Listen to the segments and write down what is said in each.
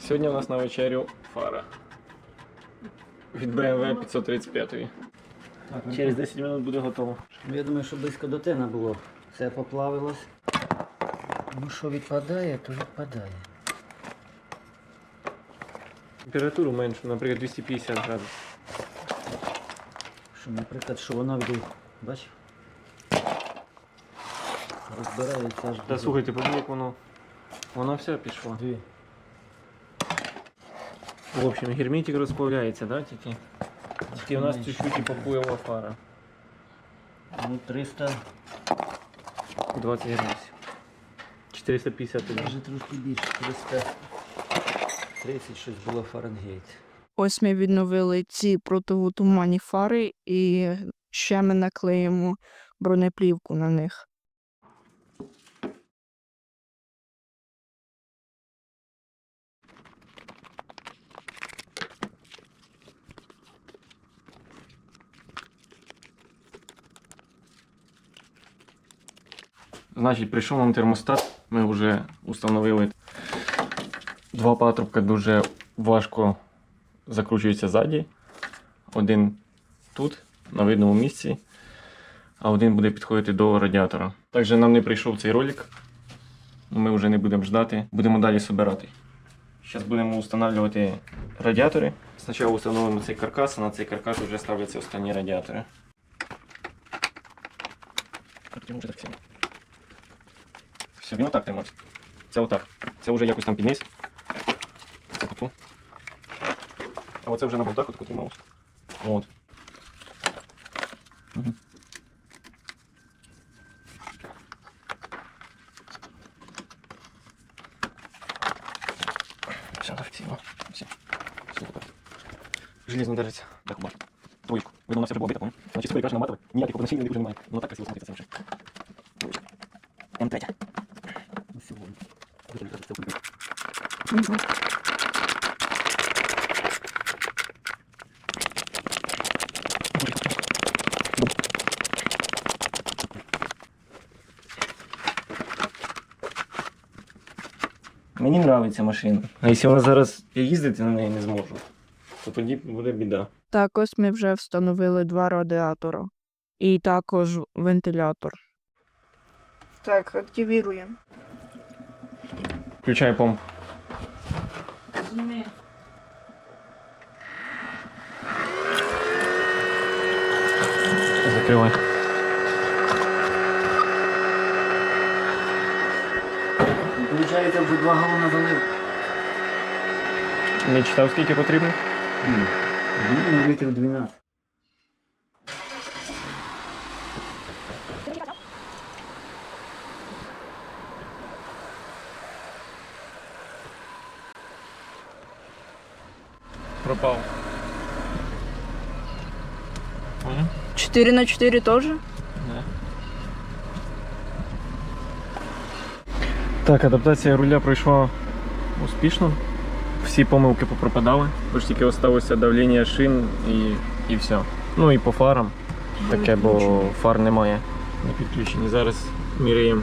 Сьогодні у нас на вечерю фара. Від BMW 535. Через 10 минут буде готово. Я думаю, що близько до тена було. Це поплавилось. Ну що відпадає, то відпадає. Температуру меншу, наприклад, 250 градусів. Що, наприклад, що воно від... Бачиш? Розбирається аж Та слухайте, подивіться, як воно. Воно все пішло. Дві. В общем, герметик розплавляється, да, тільки? Тільки у нас чуть-чуть і попуєва фара. Ну, 300, 20 градусів. 450 тоді. може трошки більше, 330 щось було Фаренгейт. Ось ми відновили ці противотуманні фари і ще ми наклеїмо бронеплівку на них. Значить, прийшов нам термостат. Ми вже установили два патрубка дуже важко закручуються ззаді. Один тут, на видному місці, а один буде підходити до радіатора. Також нам не прийшов цей ролик. Ми вже не будемо ждати, будемо далі збирати. Зараз будемо встановлювати радіатори. Спочатку встановимо цей каркас, а на цей каркас вже ставляться останні радіатори. Артем уже так сильно. Все, він отак тримався. Це отак. Це вже якось там підніс. Це таку. А оце вже на болтах отаку трималося. От. Мгм. Все, офіційно. Все. Все отак. Железно держиться. Так, бачу. Двоєчку. Видно, у нас вже була бита, помню? Значить, сюди краще наматувати. Ніяких не дуже немає. Ну так красиво смотриться це вже. Двоєчка. М3. Ну, сьогодні. Мені подобається машина. А якщо вона зараз я їздити на неї не зможу, то тоді буде біда. Також ми вже встановили два радіатора і також вентилятор. Так, активіруємо. Включай помпу. Закривай. Получається, вже два галона залив. Не читав, скільки потрібно? Ну, літрів 12. Пропав. Понял? 4 на 4 теж? Так, адаптація руля пройшла успішно. Всі помилки попропадали. Тож тільки залишилося давлення шин і, і все. Ну і по фарам. Таке, бо фар немає. Не підключені. Зараз міряємо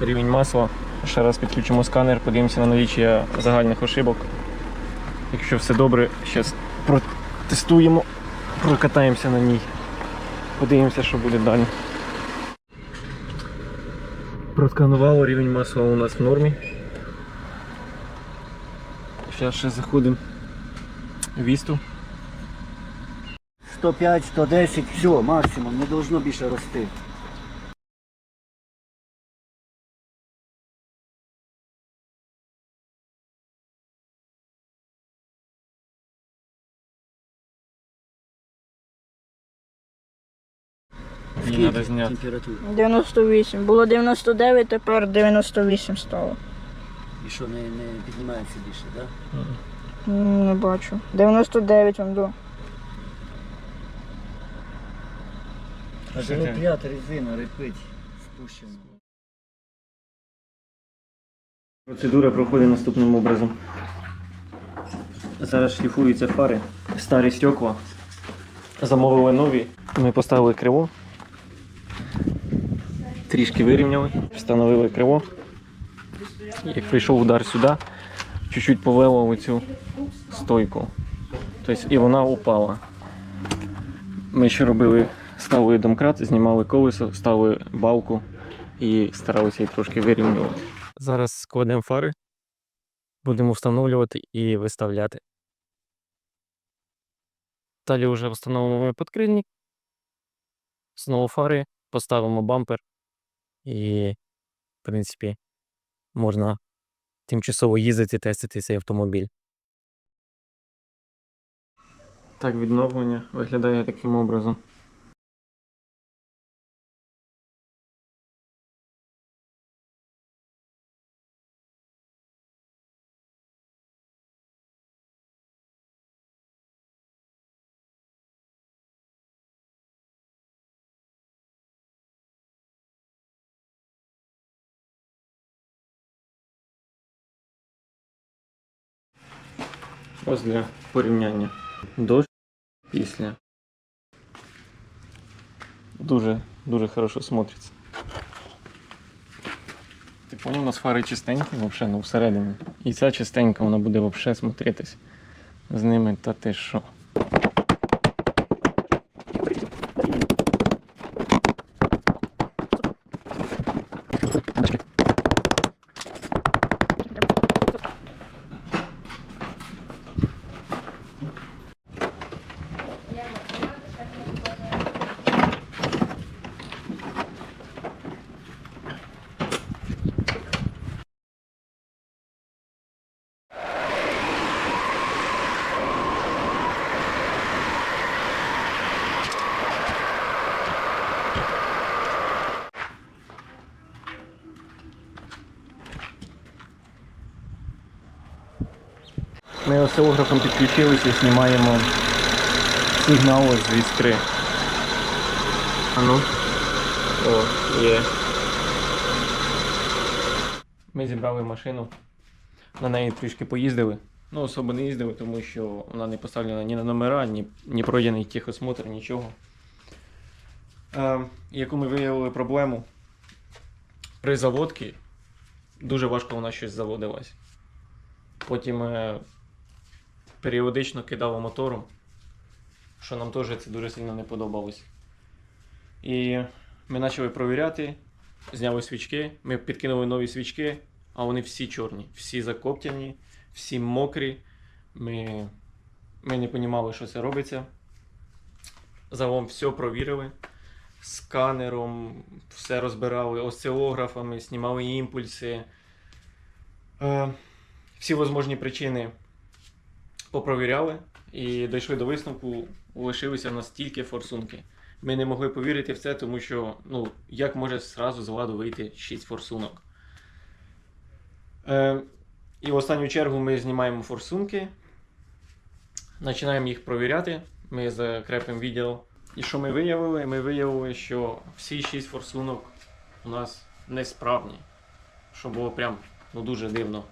рівень масла. Ще раз підключимо сканер, подивимося на наліччя загальних ошибок. Якщо все добре, зараз протестуємо, прокатаємося на ній. Подивимося, що буде далі. Просканувало рівень масла у нас в нормі. Зараз ще заходимо в Вісту. 105, 110, все, максимум, не должно більше рости. Її треба зняти. температура? 98. Було 99, тепер 98 стало. І що, не, не піднімається більше, так? М, Не бачу. 99 он до. Да? Що? Реп'ят, резина, репить, спущена. Процедура проходить наступним образом. Зараз шліфуються фари, старі стекла. Замовили нові. Ми поставили криво. Трішки вирівняли, встановили криво. Як прийшов удар сюди, чуть-чуть повело оцю стойку. Тобто і вона упала. Ми ще робили, ставили домкрат, знімали колесо, ставили балку і старалися її трошки вирівнювати. Зараз складемо фари, будемо встановлювати і виставляти. Далі вже встановимо підкрильник, знову фари, поставимо бампер і, в принципі, можна тимчасово їздити, тестити цей автомобіль. Так, відновлення виглядає таким образом. Ось для порівняння. До після. Дуже, дуже хорошо смотриться. Ти поняв, у нас фари чистенькі, вообще, ну всередині. І ця чистенька, вона буде взагалі смотритись. З ними та ти що. Ми осцилографом підключилися і знімаємо сигнал з іскри. А ну. О, є. Ми зібрали машину. На неї трішки поїздили. Ну, особо не їздили, тому що вона не поставлена ні на номера, ні, ні пройдений техосмотр, нічого. Е, яку ми виявили проблему. При заводці дуже важко вона щось заводилась. Потім е, періодично кидало мотором, що нам теж це дуже сильно не подобалось. І ми почали провіряти, зняли свічки, ми підкинули нові свічки, а вони всі чорні, всі закоптяні, всі мокрі. Ми, ми не розуміли, що це робиться. Загалом все провірили. Сканером все розбирали, осцилографами, знімали імпульси. Е, всі можливі причини попровіряли і дійшли до висновку, лишилися в нас тільки форсунки. Ми не могли повірити в це, тому що ну, як може зразу з ладу вийти 6 форсунок. Е, і в останню чергу ми знімаємо форсунки, починаємо їх провіряти. Ми закрепимо відео. І що ми виявили? Ми виявили, що всі 6 форсунок у нас несправні. Що було прям ну, дуже дивно.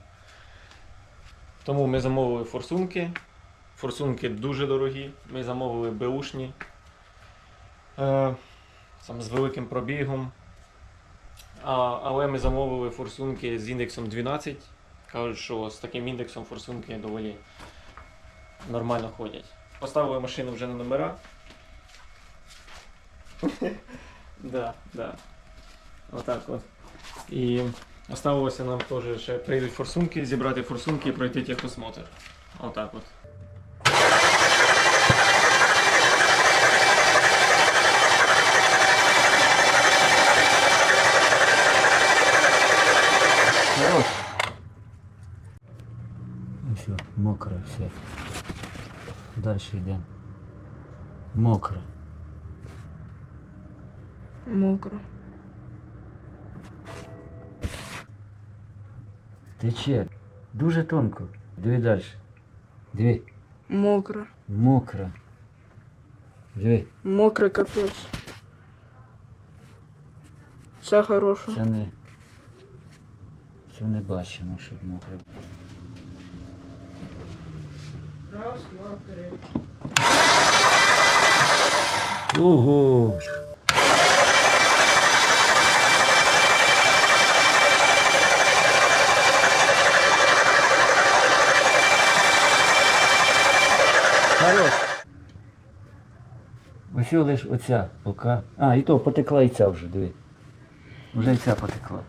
Тому ми замовили форсунки. Форсунки дуже дорогі. Ми замовили беушні. Е, там, з великим пробігом. А, але ми замовили форсунки з індексом 12. Кажуть, що з таким індексом форсунки доволі нормально ходять. Поставили машину вже на номера. Да, да. Отак от. І Оставилося нам теж ще прийдуть форсунки, зібрати форсунки і пройти техосмотр. Отак от. Хорош. Ну все, мокре все. Дальше йдемо. Мокре. Мокро. Тече. Дуже тонко. Диви далі. Диви. Мокро. Мокре. Диви. Мокро капець. Все хороше. Це не. Це не бачимо, щоб мокре. Раз, два, три. Ого! Хорош. Ось лиш оця рука. А, і то потекла і ця вже, диви. Вже і ця потекла.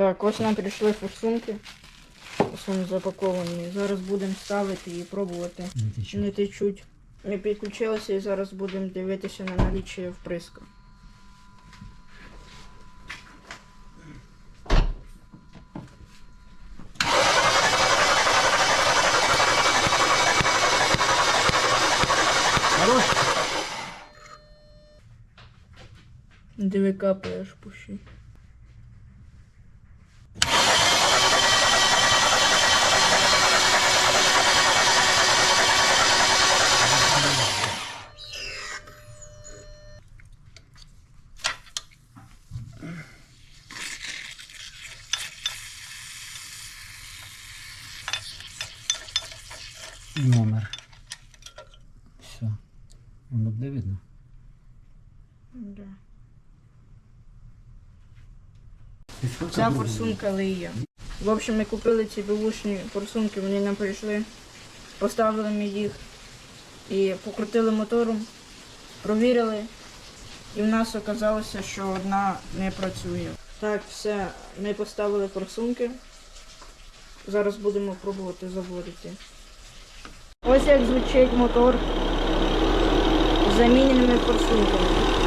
Так, ось нам прийшли форсунки. Ось вони запаковані. Зараз будемо ставити і пробувати. Не течуть. Ми підключилися і зараз будемо дивитися на наліччя вприска. Хорош. Диви капає аж пущі. Номер. Все. Воно буде видно. Да. Ця форсунка лиє. В общем, ми купили ці бушні форсунки, вони нам прийшли, поставили ми їх і покрутили мотором, провірили, і в нас оказалося, що одна не працює. Так, все, ми поставили форсунки. Зараз будемо пробувати заводити. Ось як звучить мотор з заміненими форсунками.